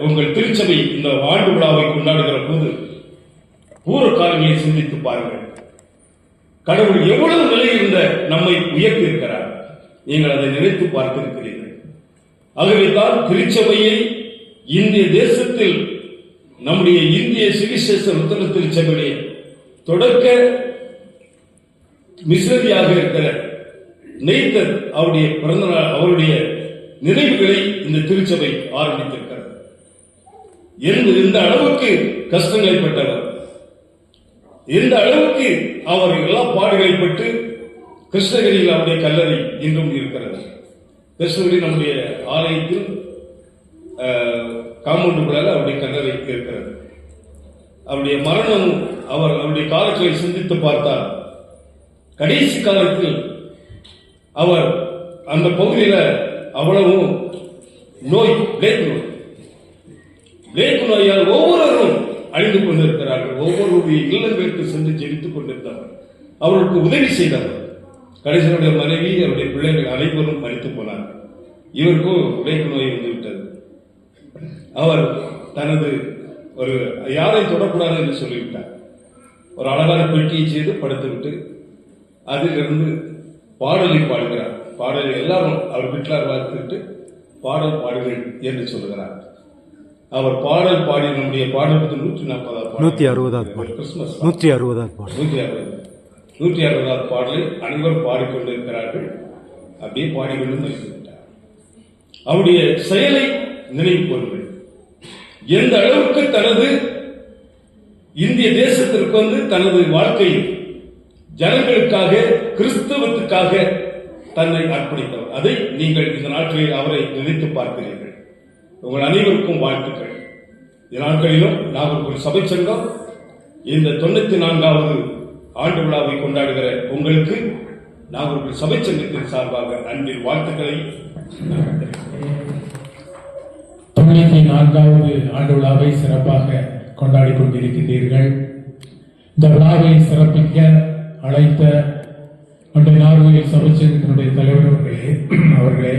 உங்கள் திருச்சபை இந்த ஆண்டு விழாவை கொண்டாடுகிற போது பூர்வ சிந்தித்து பாருங்கள். கடவுள் எவ்வளவு நிலையிருந்த நம்மை உயர்த்தி இருக்கிறார் நீங்கள் அதை நினைத்து பார்த்திருக்கிறீர்கள். ஆகவேதான் திருச்சபையை இந்திய தேசத்தில் நம்முடைய இந்திய சுவிசேஷ உத்தர திருச்சபையை தொடக்க மிஸ்ரதியாக இருக்கிற நெய்தர் அவருடைய பிறந்த நாள் அவருடைய நினைவுகளை இந்த திருச்சபை ஆரம்பித்திருக்கிறது. இந்த அளவுக்கு கஷ்டங்கள் பெற்றவர் இந்த அளவுக்கு அவர் எல்லா பாடுகளை பெற்று கிருஷ்ணகிரியில் அவருடைய கல்லறை இன்றும் இருக்கிறது. கிருஷ்ணகிரி நம்முடைய ஆலயத்தில் காம்பவுண்டுக்குள்ளாக அவருடைய கல்லறை இருக்கிறது. அவருடைய மரணம் அவர் அவருடைய காலத்தில் சிந்தித்து பார்த்தால் கடைசி காலத்தில் அவர் அந்த பகுதியில் அவ்வளவும் நோய் விளைப்பு நோய். பிளேக் நோயால் ஒவ்வொரு அழிந்து கொண்டிருக்கிறார்கள். ஒவ்வொருவருடைய இல்லங்களுக்கு சென்று ஜெபித்துக் கொண்டிருந்தார்கள் அவர்களுக்கு உதவி செய்தார்கள் கடைசியுடைய மனைவி அவருடைய பிள்ளைகள் அனைவரும் மறித்து போனார்கள். இவருக்கும் பிளேக் நோய் வந்துவிட்டது. அவர் தனது ஒரு யாரை தொடக்கூடாது என்று சொல்லிவிட்டார். ஒரு அழகான பெட்டியை செய்து படுத்துவிட்டு அதிலிருந்து பாடலை பாடுகிறார். பாடலை எல்லாரும் அவர் வீட்டில் பார்த்துட்டு பாடல் பாடுவேன் என்று சொல்கிறார். அவர் பாடல் பாடி நம்முடைய பாடலுக்கு நூற்றி நாற்பதாவது நூத்தி அறுபதாவது பாடல். கிறிஸ்துமஸ் நூற்றி அறுபதாவது பாடல். நூற்றி அறுபது. நூற்றி அறுபதாவது பாடலை அனைவரும் பாடிக்கொண்டிருக்கிறார்கள். அப்படியே பாடிக்கொண்டு அவருடைய செயலை நினைவு கூறுங்கள். எந்த அளவுக்கு தனது இந்திய தேசத்திற்கு வந்து தனது வாழ்க்கையை ஜனங்களுக்காக கிறிஸ்தவத்துக்காக தன்னை அர்ப்பணித்தவர். அதை நீங்கள் இந்த நாட்களில் அவரை நினைத்து பார்க்கிறீர்கள். உங்கள் அனைவருக்கும் வாழ்த்துக்கள். நாட்களிலும் நாகர்கோவில் சபை சங்கம் இந்த தொண்ணூத்தி நான்காவது ஆண்டு விழாவை கொண்டாடுகிற உங்களுக்கு நாகர்கோவில் சபை சங்கத்தின் சார்பாக அன்பின் வாழ்த்துக்களை தொண்ணூத்தி நான்காவது ஆண்டு விழாவை சிறப்பாக கொண்டாடி கொண்டிருக்கின்றீர்கள். இந்த விழாவை சிறப்பிக்க அழைத்த நம்முடைய சபை சங்கத்தினுடைய தலைவர் அவர்களே அவர்களே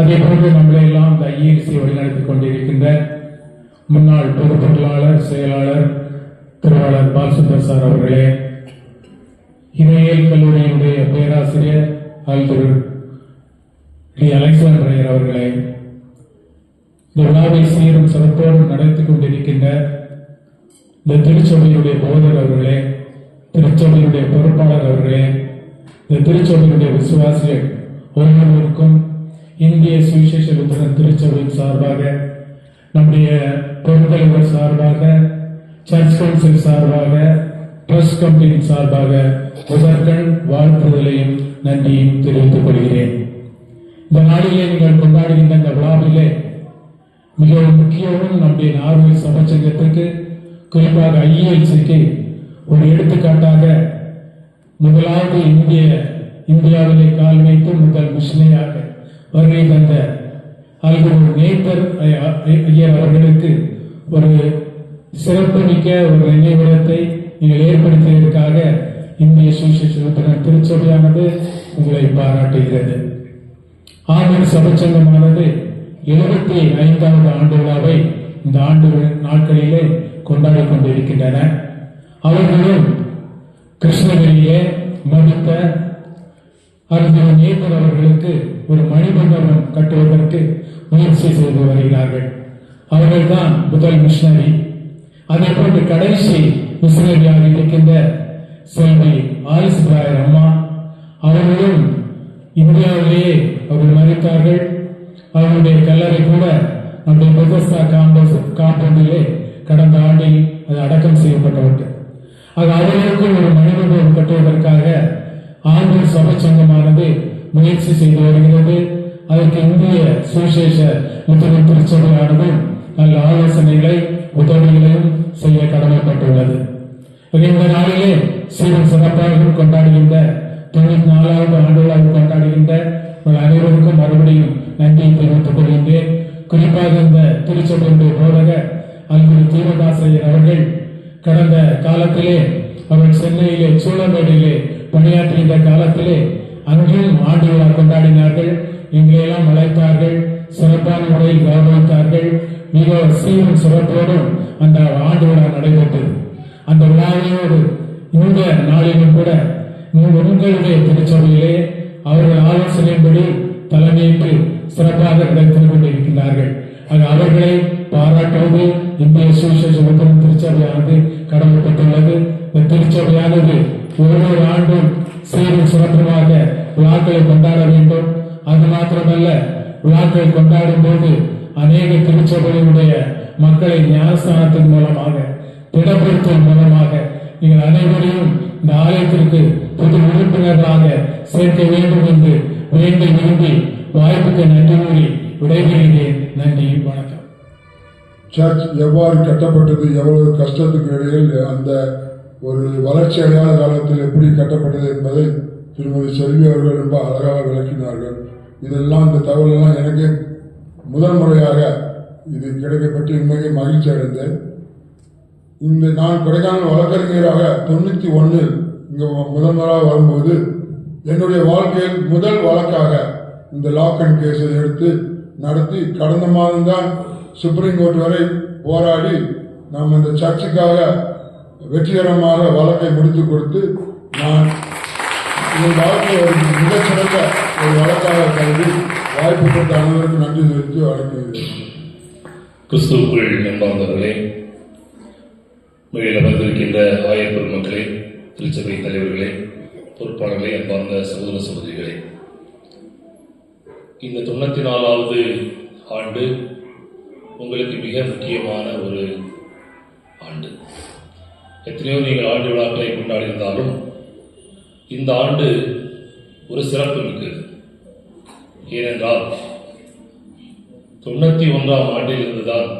அதே போன்று நம்மளை எல்லாம் இந்த ஐஏசி வழிநடத்திக் கொண்டிருக்கின்ற முன்னாள் பொதுப் பொருளாளர் செயலாளர் திருவாளர் பால்சுந்தர் சார் அவர்களே இணையல் கல்லூரியினுடைய பேராசிரியர் அல்துர் டி. அலெக்சாண்டர் அவர்களே இந்த விழாவை சீரும் சிறப்போடு நடத்தி கொண்டிருக்கின்ற இந்த திருச்சபையினுடைய போதர் அவர்களே திருச்சபையினுடைய பொறுப்பாளர் அவர்களே இந்த திருச்சபையினுடைய விசுவாசிகள் ஒவ்வொருவருக்கும் இந்திய சுவிசேஷ லுத்தரன் திருச்சபையின் சார்பாக நம்முடைய பொருட்தலைவர் சார்பாக சர்ச் கவுன்சில் சார்பாக ட்ரஸ்ட் கம்பெனியின் சார்பாக முதற்கண் வாழ்த்துதலையும் நன்றியும் தெரிவித்துக் கொள்கிறேன். இந்த நாளிலே நீங்கள் கொண்டாடுகின்ற இந்த விழாவிலே மிகவும் முக்கியமும் நம்முடைய நார்வே சபச்சங்கத்திற்கு குறிப்பாக ஐஏஎல்சிக்கு ஒரு எடுத்துக்காட்டாக முதலாவது இந்திய இந்தியாவிலே கால் வைத்து முதல் மிஷினையாக வருகை தந்த அல்குரு நேத்தர் ஐயர் அவர்களுக்கு ஒரு சிறப்புமிக்க ஒரு நினைவிடத்தை நீங்கள் ஏற்படுத்தியதற்காக இந்திய சுவிசேஷத்தினர் திருச்சபையானது உங்களை பாராட்டுகிறது. ஆமீர் சபச்சங்கமானது எழுபத்தி ஐந்தாவது ஆண்டு விழாவை இந்த ஆண்டு நாட்களிலே கொண்டாடி கொண்டிருக்கின்றன. அவர்களும் கிருஷ்ணகிரியிலே மதித்த அறிஞர் நேபர் அவர்களுக்கு ஒரு மணிமண்டபம் கட்டுவதற்கு முயற்சி செய்து வருகிறார்கள். அவர்கள்தான் முதல் மிஷினரி. அதே போன்று கடைசி மிஷினரியாக இருக்கின்ற செல்வி ஆலிஸ் பிராயர் அம்மா அவர்களும் இந்தியாவிலேயே அவர்கள் மறித்தார்கள். அவருடைய கல்லறை கூட நம்முடைய பெதஸ்தா காம்பஸ் காம்பவுண்டிலே கடந்த ஆண்டில் அது அடக்கம் செய்யப்பட்டவர்கள் ஆக அவர்களுக்கும் ஒரு மனிதபம் கட்டுவதற்காக ஆண்டு சபை சங்கமானது முயற்சி செய்து வருகிறது அதற்கு இந்திய சுவிசேஷ முத்தமிழ் திருச்சபையானது நல்ல ஆலோசனைகளை உதவிகளையும் செய்ய கடமைப்பட்டுள்ளது. இந்த நாளிலே சீரும் சிறப்பாக கொண்டாடுகின்ற தொண்ணூத்தி நாலாவது ஆண்டுகளாக கொண்டாடுகின்ற உங்கள் அனைவருக்கும் மறுபடியும் நன்றியை தெரிவித்துக் கொள்கின்றேன். குறிப்பாக இந்த திருச்சபையுடைய போதகர் அல்குரு தீரதாசையர் அவர்கள் கடந்த காலத்திலே அவர் சென்னையிலே சூளமேடிலே பணியாற்றுகின்ற காலத்திலே அவர்கள் ஆண்டு கொண்டாடினார்கள். எங்களையெல்லாம் அழைத்தார்கள். சிறப்பான முறையில் கௌரவித்தார்கள். மிக சீரும் சிறப்போடும் அந்த ஆண்டு விழா நடைபெற்றது. அந்த விழாவையோடு இந்த நாளிலும் கூட உங்களுடைய திருச்சபையிலே அவர்கள் ஆலோசனையின்படி தலைமையேற்று சிறப்பாக நடத்தி கொண்டிருக்கிறார்கள் அது அவர்களை பாராட்டுவது இந்திய சுவிசேஷ உத்தரவு திருச்சபையானது கடமைப்பட்டுள்ளது. இந்த திருச்சபையானது ஒவ்வொரு ஆண்டும் சீரும் சிறப்புமாக விழாக்களை கொண்டாட வேண்டும். அது மாத்திரமல்ல விழாக்களை கொண்டாடும் போது அநேக திருச்சபையினுடைய மக்களை ஞானஸ்தானத்தின் மூலமாக திடப்படுத்துவதன் மூலமாக நீங்கள் அனைவரையும் இந்த ஆலயத்திற்கு புது உறுப்பினர்களாக சேர்க்க வேண்டும் என்று வேண்டி விரும்பி வாய்ப்புக்கு நன்றி கூறி விடைபெறுகிறேன். நன்றி வணக்கம். சர்ச் எவ்வாறு கட்டப்பட்டது எவ்வளவு கஷ்டத்துக்கு இடையில் அந்த ஒரு வளர்ச்சி அடையாத காலத்தில் எப்படி கட்டப்பட்டது என்பதை திருமதி செல்வி அவர்கள் ரொம்ப அழகாக விளக்கினார்கள். இதெல்லாம் இந்த தகவலெல்லாம் எனக்கு முதல் முறையாக இது கிடைக்கப்பட்டு உண்மையை மகிழ்ச்சி அடைந்தேன். இந்த நான் கொடைக்கானல் வழக்கறிஞராக தொண்ணூற்றி ஒன்றில் இங்கே முதல் முறையாக வரும்போது என்னுடைய வாழ்க்கையில் முதல் வழக்காக இந்த லாக் அண்ட் கேஸை எடுத்து நடத்தி கடந்த மாதம்தான் சுப்ரீம் கோர்ட் வரை போராடி நாம் இந்த சர்ச்சுக்காக வெற்றிகரமாக வழக்கை முடித்து கொடுத்து நான் இந்த வாழ்க்கை ஒரு மிகச்சிறந்த ஒரு வழக்காக கருதி வாய்ப்பு கொடுத்த அனைவருக்கும் நன்றி தெரிவித்து வழங்குகிறேன் கிறிஸ்துவுக்குள் அன்பார்ந்தவர்களே வெளியில் வந்திருக்கின்ற ஆயர் மக்களே திருச்சபை தலைவர்களே பொறுப்பாளர்களே அன்பார்ந்த சகோதர சகோதரிகளே. இந்த தொண்ணூத்தி நாலாவது ஆண்டு உங்களுக்கு மிக முக்கியமான ஒரு எத்தனையோ நீங்கள் ஆண்டு விழாக்களை கொண்டாடியிருந்தாலும் இந்த ஆண்டு ஒரு சிறப்பு மிக்கது ஏனென்றால் தொண்ணூத்தி ஒன்றாம் ஆண்டில் இருந்துதான்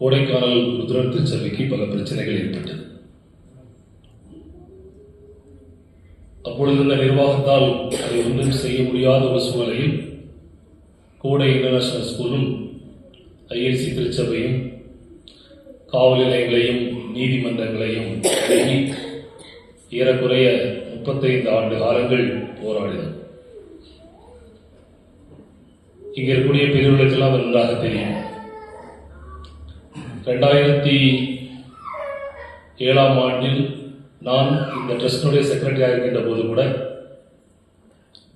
கோடைக்கானல் ருத்ரன் திருச்சபைக்கு பல பிரச்சனைகள் ஏற்பட்டது. அப்பொழுது இருந்த நிர்வாகத்தால் அதை ஒன்றும் செய்ய முடியாத ஒரு சூழலில் கோடை இன்டர்நேஷனல் ஸ்கூலும் ஐஎல்சி திருச்சபையும் காவல் நிலையங்களையும் நீதிமன்றங்களையும் ஏறக்குறைய முப்பத்தைந்து ஆண்டு காலங்கள் போராடினார். இங்க இருக்கக்கூடிய பெரியவர்களுக்கெல்லாம் அது நன்றாக தெரியும். ரெண்டாயிரத்தி ஏழாம் ஆண்டில் நான் இந்த ட்ரஸ்டினுடைய செக்ரட்டரியாக இருக்கின்ற போது கூட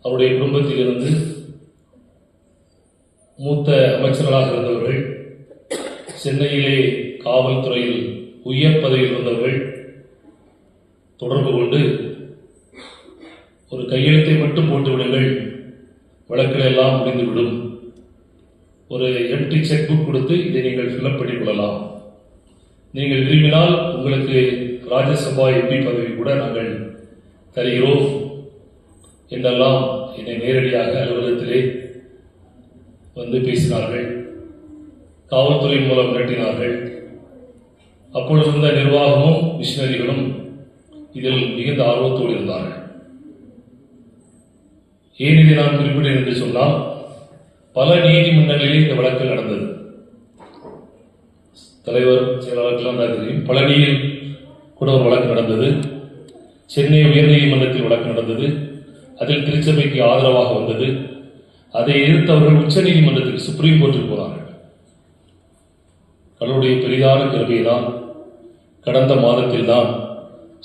அவருடைய குடும்பத்திலிருந்து மூத்த அமைச்சர்களாக இருந்தவர்கள் சென்னையிலே காவல்துறையில் உயர் பதவியில் இருந்தவர்கள் தொடர்பு கொண்டு ஒரு கையெழுத்தை மட்டும் போட்டு விடுங்கள் வழக்குகள் எல்லாம் முடிந்துவிடும். ஒரு எம்டி செக் புக் கொடுத்து இதை நீங்கள் ஃபில்அப் பண்ணிக் கொள்ளலாம். நீங்கள் விரும்பினால் உங்களுக்கு ராஜ்யசபா எம்பி பதவி கூட நாங்கள் தருகிறோம் என்றெல்லாம் என்னை நேரடியாக அலுவலகத்திலே வந்து பேசினார்கள். காவல்துறை மூலம் மிரட்டினார்கள். அப்பொழுதிருந்த நிர்வாகமும் மிஷினரிகளும் இதில் மிகுந்த ஆர்வத்தோடு இருந்தார்கள். ஏன் இதை நான் குறிப்பிட்டேன் என்று சொன்னால் பல நீதிமன்றங்களிலே இந்த வழக்கு நடந்தது. தலைவர் செயலாளர்கள்லாம் தான் தெரியும் பழனியில் கூட ஒரு வழக்கு நடந்தது. சென்னை உயர்நீதிமன்றத்தில் வழக்கு நடந்தது. அதில் திருச்சபைக்கு ஆதரவாக வந்தது. அதை எதிர்த்தவர்கள் நீதிமன்றத்தில் சுப்ரீம் கோர்ட்டுக்கு போனார்கள். கடவுளுடைய பெரிதான கிருபைதான் கடந்த மாதத்தில் தான்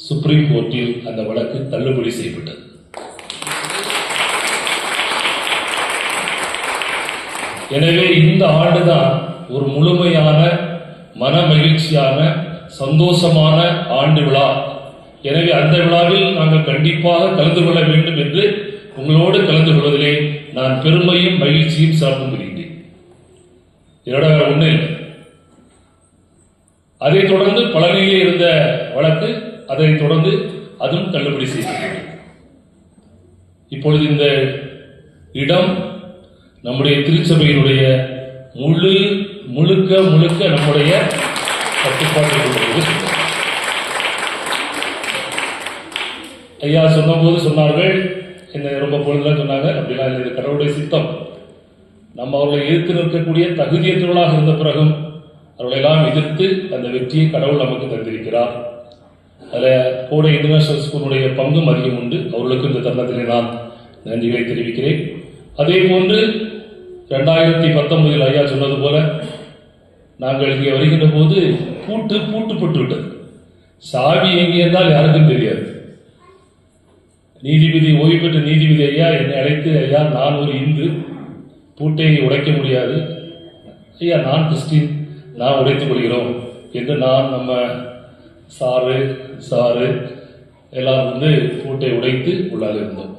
சுப்ரீம் கோர்ட்டில் அந்த வழக்கு தள்ளுபடி செய்யப்பட்டது. எனவே இந்த ஆண்டுதான் ஒரு முழுமையான மன மகிழ்ச்சியான சந்தோஷமான ஆண்டு விழா. எனவே அந்த விழாவில் நாங்கள் கண்டிப்பாக கலந்து கொள்ள வேண்டும் என்று உங்களோடு கலந்து கொள்வதிலே நான் பெருமையும் மகிழ்ச்சியும் சார்ந்து பெறுகிறேன் இதோட ஒன்று இல்லை. அதைத் தொடர்ந்து பழனியிலே இருந்த வழக்கு அதைத் தொடர்ந்து அதுவும் தள்ளுபடி செய்யப்பட்டது. இப்பொழுது இந்த இடம் நம்முடைய திருச்சபையினுடைய முழு முழுக்க முழுக்க நம்முடைய கட்டுப்பாட்டில் ஐயா சொன்னபோது சொன்னார்கள் என்ன ரொம்ப பொழுதுலாம் சொன்னாங்க அப்படிலாம் இல்லை கடவுளுடைய சித்தம். நம்ம அவர்களை எதிர்த்து நிற்கக்கூடிய தகுதியற்றவர்களாக இருந்த பிறகும் அவர்களெல்லாம் எதிர்த்து அந்த வெற்றியை கடவுள் நமக்கு தந்திருக்கிறார். அதில் கோடை இன்டர்நேஷனல் ஸ்கூலுடைய பங்கும் அதிகம் உண்டு. அவர்களுக்கு இந்த தருணத்திலே நான் நன்றிகளை தெரிவிக்கிறேன். அதே போன்று ரெண்டாயிரத்தி பத்தொன்பதில் ஐயா சொன்னது போல நாங்கள் இங்கே வருகின்ற போது பூட்டு பூட்டுப்பட்டு விட்டது. சாவி எங்கே இருந்தால் யாருக்கும் தெரியாது. நீதிபதி ஓய்வு பெற்ற நீதிபதி ஐயா என்னை அழைத்து ஐயா நான் ஒரு இந்து. பூட்டை உடைக்க முடியாது. ஐயா நான் கிறிஸ்டின். நான் உடைத்துக் கொள்கிறோம் என்று நான் நம்ம சாரு சாரு எல்லாரும் வந்து கூட்டை உடைத்து உள்ளாக இருந்தோம்.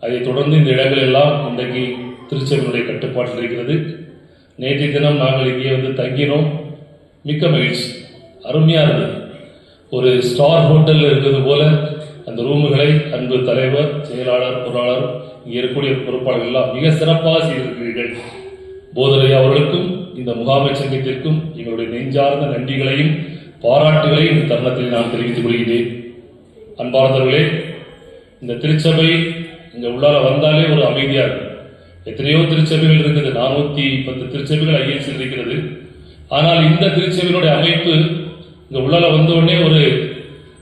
அதைத் தொடர்ந்து இந்த இடங்கள் எல்லாம் இன்றைக்கு திருச்செங்கோடைய கட்டுப்பாட்டில் இருக்கிறது. நேற்றைய தினம் நாங்கள் இங்கே வந்து தங்கினோம். மிக்க மகிழ்ச்சி. அருமையாக இருந்தது. ஒரு ஸ்டார் ஹோட்டலில் இருக்கிறது போல அந்த ரூமுகளை அன்பு தலைவர் செயலாளர் பொருளாளர் இங்கே இருக்கக்கூடிய பொறுப்பாளர்கள் எல்லாம் மிக சிறப்பாக செய்திருக்கிறீர்கள். போதலை அவர்களுக்கும் இந்த முகாமை சங்கத்திற்கும் எங்களுடைய நெஞ்சார்ந்த நன்றிகளையும் பாராட்டுகளையும் இந்த தருணத்தில் நான் தெரிவித்துக் கொள்கிறேன் அன்பார்ந்தவர்களே இந்த திருச்சபை இங்க உள்ளார வந்தாலே ஒரு அமைதியா இருக்கும். எத்தனையோ திருச்சபைகள் இருக்குது நானூத்தி பத்து திருச்சபைகள் ஐஎஸ்சில் இருக்கிறது. ஆனால் இந்த திருச்சபையினுடைய அமைப்பு இந்த உள்ளால வந்தவுடனே ஒரு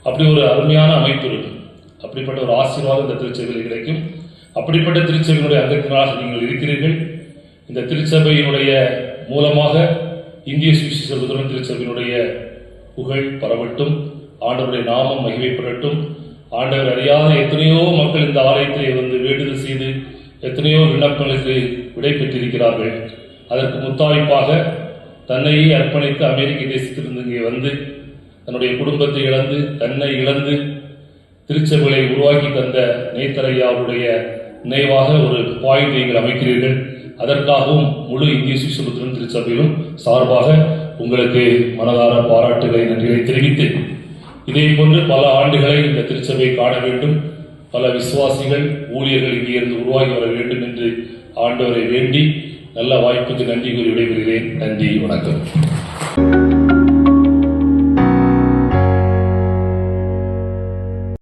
அப்படி ஒரு அருமையான அமைப்பு இருக்கும். அப்படிப்பட்ட ஒரு ஆசீர்வாதம் இந்த திருச்சபையில் கிடைக்கும். அப்படிப்பட்ட திருச்சபையினுடைய அங்கத்தினராக நீங்கள் இருக்கிறீர்கள். இந்த திருச்சபையினுடைய மூலமாக இந்திய சுவிசேஷ திருச்சபையினுடைய புகழ் பரவட்டும் ஆண்டவருடைய நாமம் மகிமைப்படட்டும். ஆண்டவர் அறியாத எத்தனையோ மக்கள் இந்த ஆலயத்திலே வந்து வேண்டுதல் செய்து எத்தனையோ விண்ணப்பங்களுக்கு விடை பெற்றிருக்கிறார்கள். அதற்கு முத்தாய்ப்பாக தன்னையே அர்ப்பணித்து அமெரிக்க தேசத்திலிருந்து இங்கே வந்து தன்னுடைய குடும்பத்தை இழந்து தன்னை இழந்து திருச்சபைகளை உருவாக்கி தந்த நேத்தரையாவுடைய நினைவாக ஒரு பாயிண்ட் நீங்கள் அமைக்கிறீர்கள். அதற்காகவும் முழு இந்திய சுசுபுத்திரன் திருச்சபையிலும் சார்பாக உங்களுக்கு மனதார பாராட்டுகளை நன்றிகளை தெரிவித்து இதே போன்று பல ஆண்டுகளை இந்த திருச்சபை காண வேண்டும். பல விசுவாசிகள் ஊழியர்கள் இங்கிருந்து உருவாகி வர வேண்டும் என்று ஆண்டவரை வேண்டி நல்ல வாய்ப்புக்கு நன்றி கூறி விடைபெறுகிறேன். நன்றி வணக்கம்.